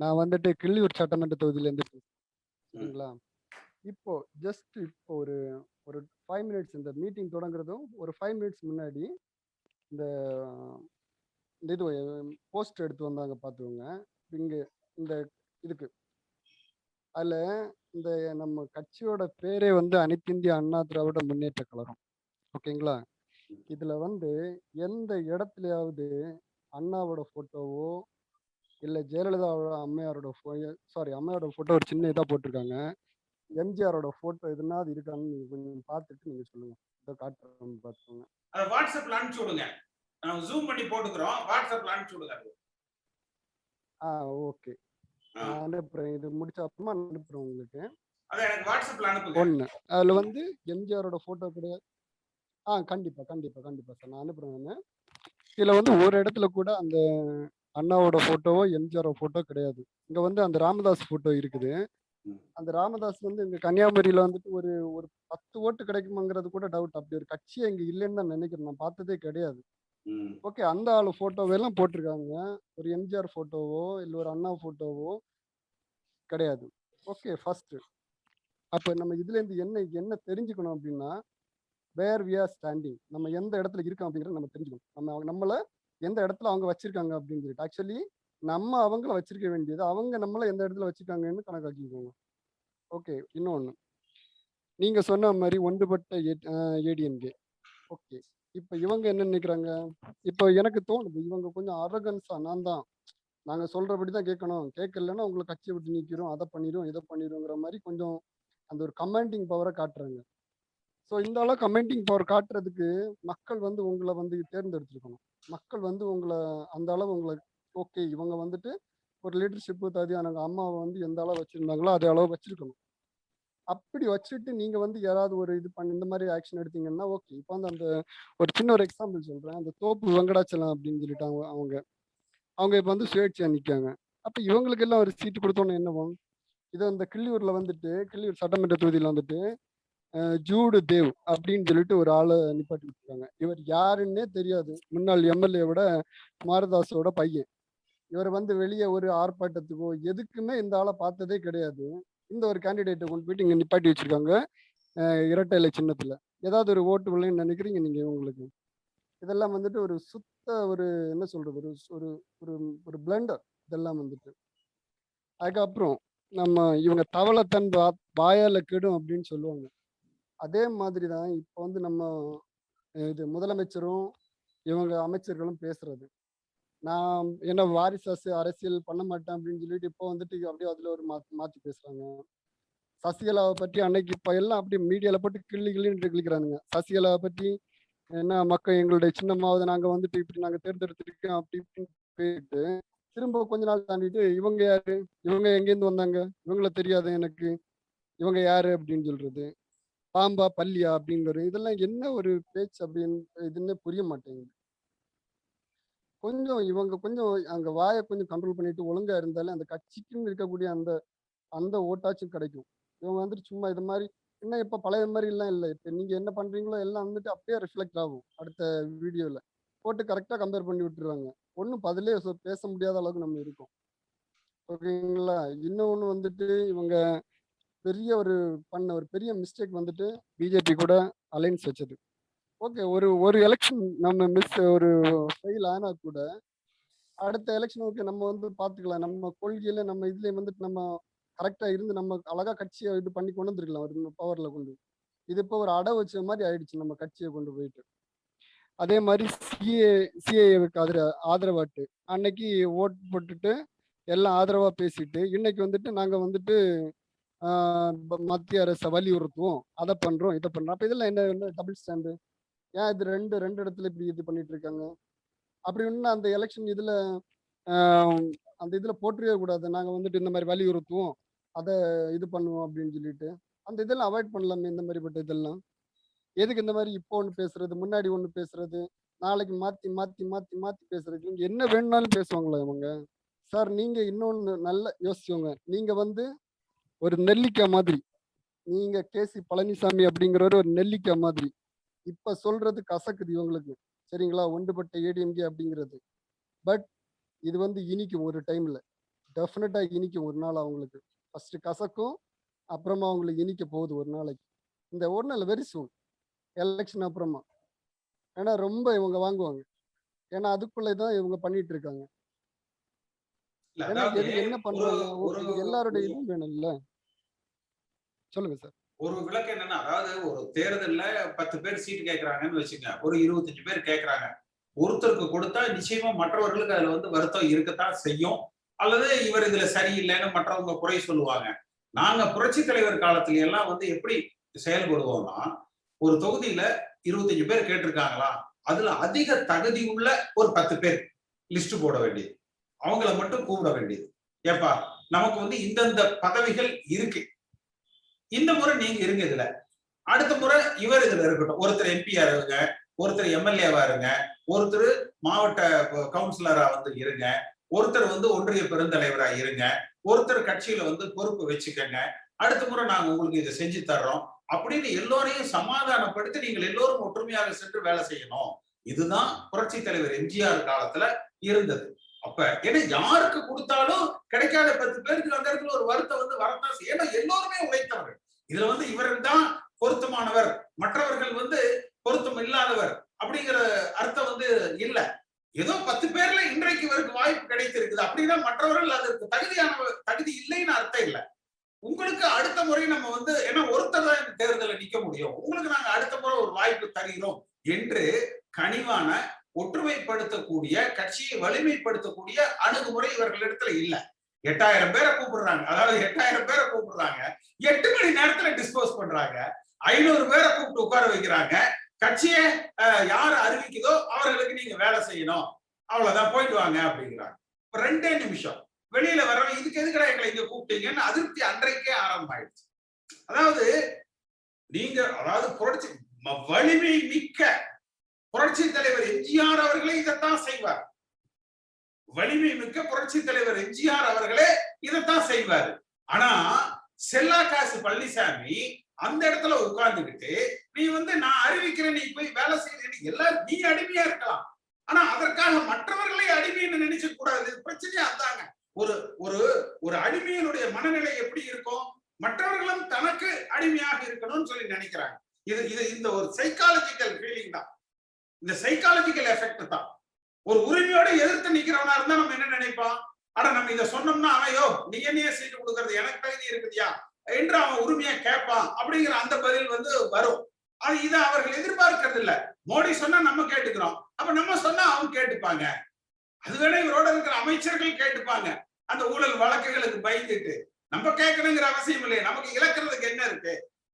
நான் வந்துட்டு கிள்ளியூர் சட்டமன்ற தொகுதியிலேருந்து சரிங்களா? இப்போ ஜஸ்ட் இப்போ ஒரு ஒரு ஃபைவ் மினிட்ஸ் இந்த மீட்டிங் தொடங்குறதும் ஒரு ஃபைவ் மினிட்ஸ் முன்னாடி இந்த இந்த இது போஸ்ட் எடுத்து வந்தாங்க பார்த்துக்கோங்க. இங்கே இந்த இதுக்கு. அதில் இந்த நம்ம கட்சியோட பேரே வந்து அனைத்திந்திய அண்ணா திராவிட முன்னேற்ற கழகம். ஓகேங்களா? இதில் வந்து எந்த இடத்துலையாவது அண்ணாவோட ஃபோட்டோவோ இல்லை ஜெயலலிதாவோட அம்மையாரோட சாரி அம்மையாரோட ஃபோட்டோ ஒரு சின்ன இதாக போட்டிருக்காங்க. எம்ஜிஆரோட ஃபோட்டோ எதுனாவது இருக்கான்னு நீங்கள் கொஞ்சம் பார்த்துட்டு நீங்கள் சொல்லுங்கள் இதை காட்டுறோம் பார்த்துக்கோங்க அதை வாட்ஸ்அப்ல அனுப்பிச்சு விடுங்க. நான் ஜூம் பண்ணி போட்டுக்கிறோம். வாட்ஸ்அப்ல அனுப்பிச்சு விடுங்க. அது. ஆ. ஓகே. நான் அனுப்புகிறேன் இது முடிச்ச அப்புறமா அனுப்புகிறேன் உங்களுக்கு. அதை எனக்கு வாட்ஸ்அப்ல அனுப்புங்க. ஒன்று அதில் வந்து எம்ஜிஆரோட ஃபோட்டோ கிடையாது ஆ கண்டிப்பாக கண்டிப்பாக கண்டிப்பாக சார் நான் அனுப்புகிறேன் நான். இதில் வந்து ஒரு இடத்துல கூட அந்த அண்ணாவோட ஃபோட்டோவோ எம்ஜிஆரோட ஃபோட்டோ கிடையாது. இங்கே வந்து அந்த ராமதாஸ் ஃபோட்டோ இருக்குது. அந்த ராமதாஸ் வந்து இங்கே கன்னியாகுமரியில் வந்துட்டு ஒரு ஒரு பத்து ஓட்டு கிடைக்குமாங்கிறது கூட டவுட் அப்படி ஒரு கட்சியே இங்கே இல்லைன்னு தான் நினைக்கிறேன். நான் பார்த்ததே கிடையாது. ஓகே அந்த ஆளு ஃபோட்டோவெல்லாம் போட்டிருக்காங்க. ஒரு எம்ஜிஆர் ஃபோட்டோவோ இல்லை ஒரு அண்ணா ஃபோட்டோவோ கிடையாது. ஓகே ஃபர்ஸ்ட் அப்போ நம்ம இதுலேருந்து என்ன என்ன தெரிஞ்சுக்கணும் அப்படின்னா வேர் வி ஆர் ஸ்டாண்டிங் நம்ம எந்த இடத்துல இருக்கோம் அப்படிங்கிறத நம்ம தெரிஞ்சுக்கணும். நம்ம நம்மள எந்த இடத்துல அவங்க வச்சிருக்காங்க அப்படின்னு சொல்லிட்டு. ஆக்சுவலி நம்ம அவங்கள வச்சிருக்க வேண்டியது அவங்க நம்மள எந்த இடத்துல வச்சிருக்காங்கன்னு கணக்காக்கிக்கோங்க ஓகே இன்னொன்று நீங்கள் சொன்ன மாதிரி ஒன்றுபட்ட ஏடிஎம்கே ஓகே இப்போ இவங்க என்ன நினைக்கிறாங்க? இப்போ எனக்கு தோணுது இவங்க கொஞ்சம் அரகன்ஸா நான் தான். நாங்க சொல்றபடி தான் கேட்கணும். கேட்கலன்னா உங்களை கட்சியை விட்டு நிற்கிறோம் அதை பண்ணிடும் இதை பண்ணிடுங்கிற மாதிரி கொஞ்சம் அந்த ஒரு கமெண்டிங் பவரை காட்டுறாங்க. ஸோ இந்த அளவு கமெண்டிங் பவர் காட்டுறதுக்கு மக்கள் வந்து உங்களை வந்து தேர்ந்தெடுத்துருக்கணும். மக்கள் வந்து உங்களை அந்த அளவு உங்களை ஓகே இவங்க வந்துட்டு ஒரு லீடர்ஷிப்பு தகுதியான அம்மாவை வந்து எந்த அளவு வச்சுருந்தாங்களோ அதே அளவு வச்சுருக்கணும். அப்படி வச்சுட்டு நீங்கள் வந்து யாராவது ஒரு இது பண்ணி இந்த மாதிரி ஆக்ஷன் எடுத்தீங்கன்னா ஓகே இப்போ வந்து அந்த ஒரு சின்ன ஒரு எக்ஸாம்பிள் சொல்கிறேன் அந்த தோப்பு வெங்கடாச்சலம் அப்படின்னு சொல்லிட்டு அவங்க அவங்க அவங்க இப்போ வந்து சுயேட்சையாக நிற்காங்க அப்போ இவங்களுக்கு எல்லாம் ஒரு சீட்டு கொடுத்தோன்னு என்னவும் இதை அந்த கிள்ளியூரில் வந்துட்டு கிள்ளியூர் சட்டமன்ற தொகுதியில் வந்துட்டு ஜூடு தேவ் அப்படின்னு சொல்லிட்டு ஒரு ஆளை நிப்பாட்டி வச்சிருக்காங்க இவர் யாருன்னே தெரியாது. முன்னாள் எம்எல்ஏ விட மாரதாஸோட பையன். இவர் வந்து வெளியே ஒரு ஆர்ப்பாட்டத்துக்கோ எதுக்குமே இந்த ஆளை பார்த்ததே கிடையாது. இந்த ஒரு கேண்டிடேட்டை கொண்டு போயிட்டு இங்கே நிப்பாட்டி வச்சிருக்காங்க இரட்டை இலை சின்னத்துல. ஏதாவது ஒரு ஓட்டு விளைன்னு நினைக்கிறீங்க நீங்க உங்களுக்கு? இதெல்லாம் வந்துட்டு ஒரு சுத்த ஒரு என்ன சொல்றது ஒரு ஒரு ஒரு ஒரு பிளண்டர் இதெல்லாம் வந்துட்டு. அதுக்கப்புறம் நம்ம இவங்க தவளை தன் வாயால கெடும் அப்படின்னு சொல்லுவாங்க. அதே மாதிரி தான் இப்போ வந்து நம்ம இது முதலமைச்சரும் இவங்க அமைச்சர்களும் பேசுறது. நான் என்ன வாரிசு அரசியல் பண்ண மாட்டேன் அப்படின்னு சொல்லிட்டு இப்போ வந்துட்டு அப்படியே அதில் ஒரு மா மாற்றி பேசுகிறாங்க சசிகலாவை பற்றி அன்னைக்கு இப்போ எல்லாம் அப்படியே மீடியாவில் போட்டு கிள்ளி கிள்ளின்னு கிளிக்கிறானுங்க சசிகலாவை பற்றி என்ன மக்கள் எங்களுடைய சின்னமாவது நாங்கள் வந்துட்டு இப்படி நாங்கள் தேர்ந்தெடுத்துருக்கோம் அப்படி இப்படின்னு போயிட்டு திரும்ப கொஞ்ச நாள் தாண்டிட்டு இவங்க யாரு? இவங்க எங்கேருந்து வந்தாங்க? இவங்கள தெரியாது எனக்கு. இவங்க யாரு அப்படின்னு சொல்றது. பாம்பா பல்லியா அப்படிங்கிற இதெல்லாம் என்ன ஒரு பேச்சு அப்படின்னு இதுன்னு புரிய மாட்டேங்குது. கொஞ்சம் இவங்க கொஞ்சம் அங்க வாயை கொஞ்சம் கண்ட்ரோல் பண்ணிட்டு ஒழுங்கா இருந்தாலே அந்த கட்சிக்குன்னு இருக்கக்கூடிய அந்த அந்த ஓட்டாச்சும் கிடைக்கும். இவங்க வந்துட்டு சும்மா இது மாதிரி என்ன இப்ப பழைய மாதிரி எல்லாம் இல்லை. இப்ப நீங்க என்ன பண்றீங்களோ எல்லாம் வந்துட்டு அப்படியே ரிஃப்ளெக்ட் ஆகும் அடுத்த வீடியோல. போட்டு கரெக்டா கம்பேர் பண்ணி விட்டுருவாங்க ஒன்றும் பதிலே பேச முடியாத அளவுக்கு நம்ம இருக்கோம். ஓகேங்களா? இன்னொன்று வந்துட்டு இவங்க பெரிய ஒரு பண்ண ஒரு பெரிய மிஸ்டேக் வந்துட்டு பிஜேபி கூட அலைன்ஸ் வச்சது. ஓகே ஒரு ஒரு எலெக்ஷன் நம்ம மிஸ் ஒரு ஃபெயில் ஆனால் கூட அடுத்த எலெக்ஷன் ஓகே நம்ம வந்து பார்த்துக்கலாம் நம்ம கொள்கையில நம்ம இதுல வந்துட்டு நம்ம கரெக்டாக இருந்து நம்ம அழகா கட்சியை இது பண்ணி கொண்டு வந்துருக்கலாம். ஒரு பவரில் கொண்டு இது இப்போ ஒரு அடை வச்ச மாதிரி ஆயிடுச்சு நம்ம கட்சியை கொண்டு போயிட்டு. அதே மாதிரி சிஏ சிஏஏவுக்கு ஆதர ஆதரவாட்டு. அன்னைக்கு ஓட் போட்டுட்டு எல்லாம் ஆதரவாக பேசிட்டு இன்னைக்கு வந்துட்டு நாங்கள் வந்துட்டு மத்திய அரசை வலியுறுத்துவோம். அதை பண்றோம் இதை பண்றோம். அப்ப இதெல்லாம் என்ன என்ன டபுள் ஸ்டாண்டு ஏன் இது ரெண்டு ரெண்டு இடத்துல இப்படி இது பண்ணிட்டு இருக்காங்க? அப்படி ஒன்று அந்த எலெக்ஷன் இதுல அந்த இதுல போட்டுருவே கூடாது. நாங்க வந்துட்டு இந்த மாதிரி வலியுறுத்துவோம். அதை இது பண்ணுவோம் அப்படின்னு சொல்லிட்டு. அந்த இதெல்லாம் அவாய்ட் பண்ணலாமே இந்த மாதிரிப்பட்ட இதெல்லாம். எதுக்கு இந்த மாதிரி இப்போ ஒன்று பேசுறது முன்னாடி ஒன்று பேசுறது நாளைக்கு மாத்தி மாத்தி மாத்தி மாத்தி பேசுறது நீங்க என்ன வேணும்னாலும் பேசுவாங்களா இவங்க? சார் நீங்க இன்னொன்னு நல்ல யோசிச்சுங்க நீங்க வந்து ஒரு நெல்லிக்காய் மாதிரி. நீங்க கேசி பழனிசாமி அப்படிங்கிறவர் ஒரு நெல்லிக்காய் மாதிரி. இப்ப சொல்றது கசக்குது இவங்களுக்கு. சரிங்களா? ஒன்றுபட்ட ஏடிஎம்கே அப்படிங்கிறது. பட் இது வந்து இனிக்கும் ஒரு டைம்ல டெஃபினட்டா இனிக்கும் ஒரு நாள் அவங்களுக்கு. ஃபர்ஸ்ட் கசக்கும் அப்புறமா அவங்களுக்கு இனிக்க போகுது ஒரு நாளைக்கு. இந்த ஒரு நாள் வெரி சூன் எலெக்ஷன் அப்புறமா. ஏன்னா ரொம்ப இவங்க வாங்குவாங்க. ஏன்னா அதுக்குள்ளே தான் இவங்க பண்ணிட்டு இருக்காங்க இல்ல, ஏன்னா அதாவது எது என்ன பண்றாங்க ஒரு- ஒரு எல்லாருடைய இதுவும் வேணும்ல. சொல்லுங்க சார். ஒரு விளக்கு என்னன்னா அதாவது ஒரு தேர்தல்ல பத்து பேர் சீட்டு கேக்குறாங்கன்னு வச்சுங்க ஒரு இருபத்தஞ்சு பேர் கேக்குறாங்க. ஒருத்தருக்கு கொடுத்தா நிச்சயமா மற்றவர்களுக்கு அதுல வந்து வருத்தம் இருக்கத்தான் செய்யும். அல்லது இவர் இதுல சரியில்லைன்னு மற்றவங்க குறை சொல்லுவாங்க. நாங்க புரட்சி தலைவர் காலத்துல எல்லாம் வந்து எப்படி செயல்படுவோம்னா ஒரு தொகுதியில இருபத்தஞ்சு பேர் கேட்டிருக்காங்களா? அதுல அதிக தகுதி உள்ள ஒரு பத்து பேர் லிஸ்ட் போட வேண்டியது. அவங்கள மட்டும் கூப்பிட வேண்டியது. ஏப்பா நமக்கு வந்து இந்தந்த பதவிகள் இருக்கு. இந்த முறை நீங்க இருங்க இதுல. அடுத்த முறை இவர் இதுல இருக்கட்டும். ஒருத்தர் எம்பியா இருங்க ஒருத்தர் எம்எல்ஏவா இருங்க ஒருத்தர் மாவட்ட கவுன்சிலரா வந்து இருங்க ஒருத்தர் வந்து ஒன்றிய பெருந்தலைவரா இருங்க ஒருத்தர் கட்சியில வந்து பொறுப்பு வச்சுக்கங்க. அடுத்த முறை நாங்க உங்களுக்கு இதை செஞ்சு தர்றோம் அப்படின்னு எல்லோரையும் சமாதானப்படுத்தி நீங்கள் எல்லோரும் ஒற்றுமையாக சென்று வேலை செய்யணும். இதுதான் புரட்சி தலைவர் எம்ஜிஆர் காலத்துல இருந்தது. அப்ப ஏன்னா யாருக்கு கொடுத்தாலும் கிடைக்காத பத்து பேருக்கு அந்த இடத்துல ஒரு வருத்தம் வந்து வரத்தான் ஏன்னா எல்லோருமே உழைத்தவர்கள். இதுல வந்து இவர் தான் பொருத்தமானவர். மற்றவர்கள் வந்து பொருத்தம் இல்லாதவர் அப்படிங்கிற அர்த்தம் வந்து இல்ல. ஏதோ பத்து பேர்ல இன்றைக்கு இவருக்கு வாய்ப்பு கிடைத்திருக்குது. அப்படின்னா மற்றவர்கள் அதற்கு தகுதியான தகுதி இல்லைன்னு அர்த்தம் இல்ல. உங்களுக்கு அடுத்த முறை நம்ம வந்து ஏன்னா ஒருத்தர் தான் இந்த தேர்தலில் நிக்க முடியும். உங்களுக்கு நாங்க அடுத்த முறை ஒரு வாய்ப்பு தருகிறோம் என்று கனிவான ஒற்றுமைப்படுத்தக்கூடிய கட்சியை வலிமைப்படுத்தக்கூடிய அணுகுமுறை இவர்களிடத்துல இல்ல. எட்டாயிரம் பேரை கூப்பிடுறாங்க. அதாவது எட்டாயிரம் பேரை கூப்பிடுறாங்க. எட்டு மணி நேரத்துல டிஸ்போஸ் பண்றாங்க. ஐநூறு பேரை கூப்பிட்டு உட்கார வைக்கிறாங்க. கட்சியை யார் அறிவிக்குதோ அவர்களுக்கு நீங்க வேலை செய்யணும். அவ்வளவுதான் போயிட்டு வாங்க அப்படிங்கிறாங்க. இப்ப ரெண்டே நிமிஷம். வெளியில வரவன் இதுக்கு எதுக்குடா எங்களை இங்க கூப்பிட்டீங்கன்னு அதிருப்தி அன்றைக்கே ஆரம்பமாயிடுச்சு. அதாவது நீங்க அதாவது புரட்சி வலிமை மிக்க புரட்சி தலைவர் எம்ஜிஆர் அவர்களே இதைத்தான் செய்வார். வலிமை மிக்க புரட்சி தலைவர் எம்ஜிஆர் அவர்களே இதைத்தான் செய்வார். ஆனா செல்லா காசு பழனிசாமி அந்த இடத்துல உட்கார்ந்துகிட்டு நீ வந்து நான் அறிவிக்கிறேன் நீ போய் வேலை செய்யறேன் எல்லாரும் நீ அடிமையா இருக்கலாம். ஆனா அதற்காக மற்றவர்களை அடிமைன்னு நினைச்சு கூடாது. பிரச்சனையே அதாங்க. ஒரு ஒரு ஒரு அடிமையினுடைய மனநிலை எப்படி இருக்கும்? மற்றவர்களும் தனக்கு அடிமையாக இருக்கணும்னு சொல்லி நினைக்கிறாங்க. இது இது இந்த ஒரு சைக்காலஜிக்கல் ஃபீலிங் தான். இந்த சைக்காலஜிக்கல் எஃபெக்ட் தான். ஒரு உரிமையோட எதிர்த்து நிக்கிறவனா இருந்தா நம்ம என்ன நினைப்போம்? ஆனா நம்ம இதை சொன்னோம்னா அவையோ நீ என்னையே சீட்டு கொடுக்கறது எனக்கு தகுதி இருக்குதியா? என்று அவன் உரிமையா கேட்பான். அப்படிங்கிற அந்த பதில் வந்து வரும். அது இதை அவர்கள் எதிர்பார்க்கறது இல்ல. மோடி சொன்னா நம்ம கேட்டுக்கிறோம். அப்ப நம்ம சொன்னா அவங்க கேட்டுப்பாங்க. அது இவரோட இருக்கிற அமைச்சர்கள் கேட்டுப்பாங்க. அந்த ஊழல் வழக்குகளுக்கு பயந்துட்டு. நம்ம கேட்கணுங்கிற அவசியம் இல்லையே. நமக்கு இழக்கிறதுக்கு என்ன இருக்கு?